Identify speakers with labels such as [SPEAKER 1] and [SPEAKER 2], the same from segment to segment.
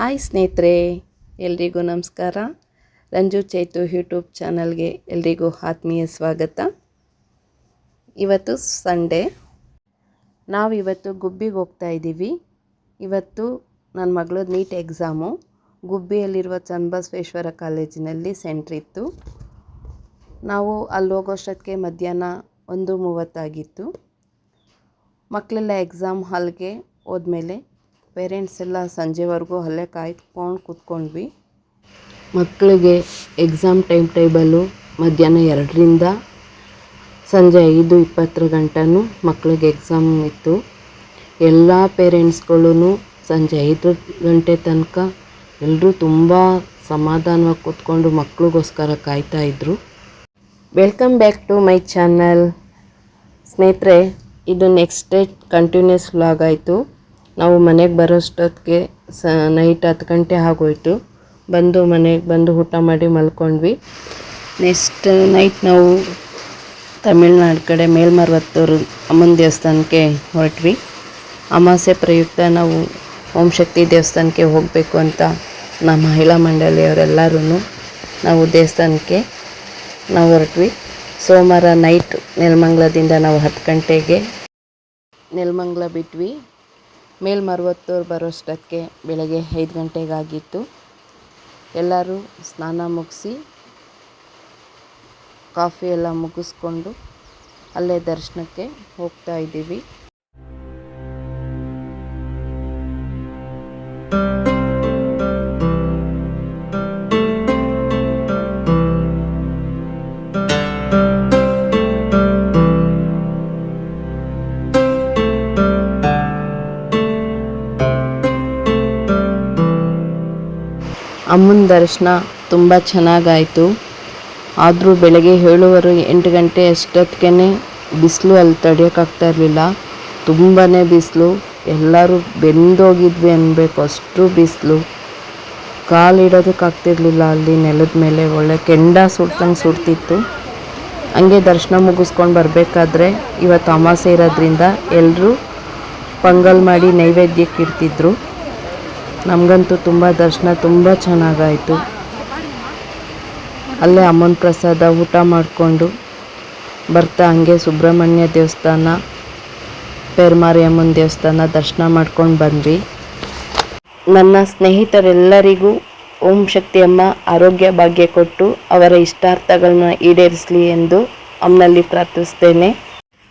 [SPEAKER 1] Hi ಸ್ನೇಹಿತರೆ, ಎಲ್ರಿಗೂ ನಮಸ್ಕಾರ. ರಂಜು ಚೈತು ಯೂಟ್ಯೂಬ್ ಚಾನಲ್ಗೆ ಎಲ್ರಿಗೂ ಆತ್ಮೀಯ ಸ್ವಾಗತ. ಇವತ್ತು ಸಂಡೇ. ನಾವು ಇವತ್ತು ಗುಬ್ಬಿಗೆ ಹೋಗ್ತಾ ಇದ್ದೀವಿ. ಇವತ್ತು ನನ್ನ ಮಗಳು ನೀಟ್ ಎಕ್ಸಾಮು. ಗುಬ್ಬಿಯಲ್ಲಿರುವ ಚನ್ನಬಸವೇಶ್ವರ ಕಾಲೇಜಿನಲ್ಲಿ ಸೆಂಟ್ರ್ ಇತ್ತು. ನಾವು ಅಲ್ಲಿ ಹೋಗೋಷ್ಟೊತ್ತಿಗೆ ಮಧ್ಯಾಹ್ನ ಒಂದು ಮೂವತ್ತಾಗಿತ್ತು. ಮಕ್ಕಳೆಲ್ಲ ಎಕ್ಸಾಮ್ ಹಾಲ್ಗೆ ಹೋದ್ಮೇಲೆ ಪೇರೆಂಟ್ಸ್ ಎಲ್ಲ ಸಂಜೆವರೆಗೂ ಅಲ್ಲೇ ಕಾಯ್ಕೊಂಡು ಕೂತ್ಕೊಂಡ್ವಿ. ಮಕ್ಕಳಿಗೆ ಎಕ್ಸಾಮ್ ಟೈಮ್ ಟೇಬಲ್ಲು ಮಧ್ಯಾಹ್ನ ಎರಡರಿಂದ ಸಂಜೆ ಐದು ಇಪ್ಪತ್ತರ ಗಂಟನೂ ಮಕ್ಕಳಿಗೆ ಎಕ್ಸಾಮ್ ಇತ್ತು. ಎಲ್ಲ ಪೇರೆಂಟ್ಸ್ಗಳೂ ಸಂಜೆ ಐದು ಗಂಟೆ ತನಕ ಎಲ್ಲರೂ ತುಂಬ ಸಮಾಧಾನವಾಗಿ ಕೂತ್ಕೊಂಡು ಮಕ್ಕಳಿಗೋಸ್ಕರ ಕಾಯ್ತಾಯಿದ್ರು welcome back to my channel ಸ್ನೇಹಿತರೆ, ಇದು ನೆಕ್ಸ್ಟ್ ಡೇ ಕಂಟಿನ್ಯೂಸ್ ವ್ಲಾಗ್ ಆಯಿತು. ನಾವು ಮನೆಗೆ ಬರೋಷ್ಟೊತ್ತಿಗೆ ಸ ನೈಟ್ ಹತ್ತು ಗಂಟೆ ಆಗೋಯ್ತು. ಬಂದು ಮನೆಗೆ ಬಂದು ಊಟ ಮಾಡಿ ಮಲ್ಕೊಂಡ್ವಿ. ನೆಕ್ಸ್ಟ್ ನೈಟ್ ನಾವು ತಮಿಳ್ನಾಡು ಕಡೆ ಮೇಲ್ಮರ್ವತ್ತೂರು ಅಮ್ಮನ ದೇವಸ್ಥಾನಕ್ಕೆ ಹೊರಟ್ವಿ. ಅಮಾಸೆ ಪ್ರಯುಕ್ತ ನಾವು ಓಂ ಶಕ್ತಿ ದೇವಸ್ಥಾನಕ್ಕೆ ಹೋಗಬೇಕು ಅಂತ ನಮ್ಮ ಮಹಿಳಾ ಮಂಡಳಿಯವರೆಲ್ಲರೂ ನಾವು ದೇವಸ್ಥಾನಕ್ಕೆ ನಾವು ಹೊರಟ್ವಿ. ಸೋಮವಾರ ನೈಟ್ ನೆಲಮಂಗ್ಲದಿಂದ ನಾವು ಹತ್ತು ಗಂಟೆಗೆ ನೆಲಮಂಗ್ಲ ಬಿಟ್ವಿ. ಮೇಲ್ಮರ್ವತ್ತೂರು ಬರೋಷ್ಟಕ್ಕೆ ಬೆಳಗ್ಗೆ ಐದು ಗಂಟೆಗಾಗಿತ್ತು. ಎಲ್ಲರೂ ಸ್ನಾನ ಮುಗಿಸಿ, ಕಾಫಿ ಎಲ್ಲ ಮುಗಿಸ್ಕೊಂಡು ಅಲ್ಲೇ ದರ್ಶನಕ್ಕೆ ಹೋಗ್ತಾ ಇದ್ದೀವಿ. ಅಮ್ಮನ ದರ್ಶನ ತುಂಬ ಚೆನ್ನಾಗಾಯಿತು. ಆದರೂ ಬೆಳಗ್ಗೆ ಏಳುವರೆ ಎಂಟು ಗಂಟೆ ಅಷ್ಟೊತ್ತಿಗೆ ಬಿಸಿಲು ಅಲ್ಲಿ ತಡೆಯೋಕ್ಕಾಗ್ತಾ ಇರಲಿಲ್ಲ. ತುಂಬಾ ಬಿಸಿಲು. ಎಲ್ಲರೂ ಬೆಂದೋಗಿದ್ವಿ ಅನ್ಬೇಕು. ಅಷ್ಟು ಬಿಸಿಲು. ಕಾಲಿಡೋದಕ್ಕಾಗ್ತಿರ್ಲಿಲ್ಲ ಅಲ್ಲಿ ನೆಲದ ಮೇಲೆ. ಒಳ್ಳೆ ಕೆಂಡ ಸುಡ್ತಂಗೆ ಸುಡ್ತಿತ್ತು. ಹಂಗೆ ದರ್ಶನ ಮುಗಿಸ್ಕೊಂಡು ಬರಬೇಕಾದ್ರೆ ಇವತ್ತು ಅಮಾಸೆ ಇರೋದ್ರಿಂದ ಎಲ್ಲರೂ ಪೊಂಗಲ್ ಮಾಡಿ ನೈವೇದ್ಯಕ್ಕೆ ಇಡ್ತಿದ್ರು ನಮಗಂತೂ ತುಂಬ ದರ್ಶನ, ತುಂಬ ಚೆನ್ನಾಗಾಯಿತು. ಅಲ್ಲೇ ಅಮ್ಮನ ಪ್ರಸಾದ ಊಟ ಮಾಡಿಕೊಂಡು ಬರ್ತಾ ಹಂಗೆ ಸುಬ್ರಹ್ಮಣ್ಯ ದೇವಸ್ಥಾನ, ಪೇರ್ಮಾರಿಯಮ್ಮನ ದೇವಸ್ಥಾನ ದರ್ಶನ ಮಾಡ್ಕೊಂಡು ಬಂದ್ವಿ. ನನ್ನ ಸ್ನೇಹಿತರೆಲ್ಲರಿಗೂ ಓಂ ಶಕ್ತಿಯಮ್ಮ ಆರೋಗ್ಯ ಭಾಗ್ಯ ಕೊಟ್ಟು ಅವರ ಇಷ್ಟಾರ್ಥಗಳನ್ನ ಈಡೇರಿಸಲಿ ಎಂದು ಅಮ್ಮನಲ್ಲಿ ಪ್ರಾರ್ಥಿಸ್ತೇನೆ.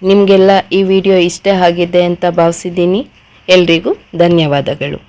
[SPEAKER 1] ನಿಮಗೆಲ್ಲ ಈ ವಿಡಿಯೋ ಇಷ್ಟೇ ಆಗಿದೆ ಅಂತ ಭಾವಿಸಿದ್ದೀನಿ. ಎಲ್ರಿಗೂ ಧನ್ಯವಾದಗಳು.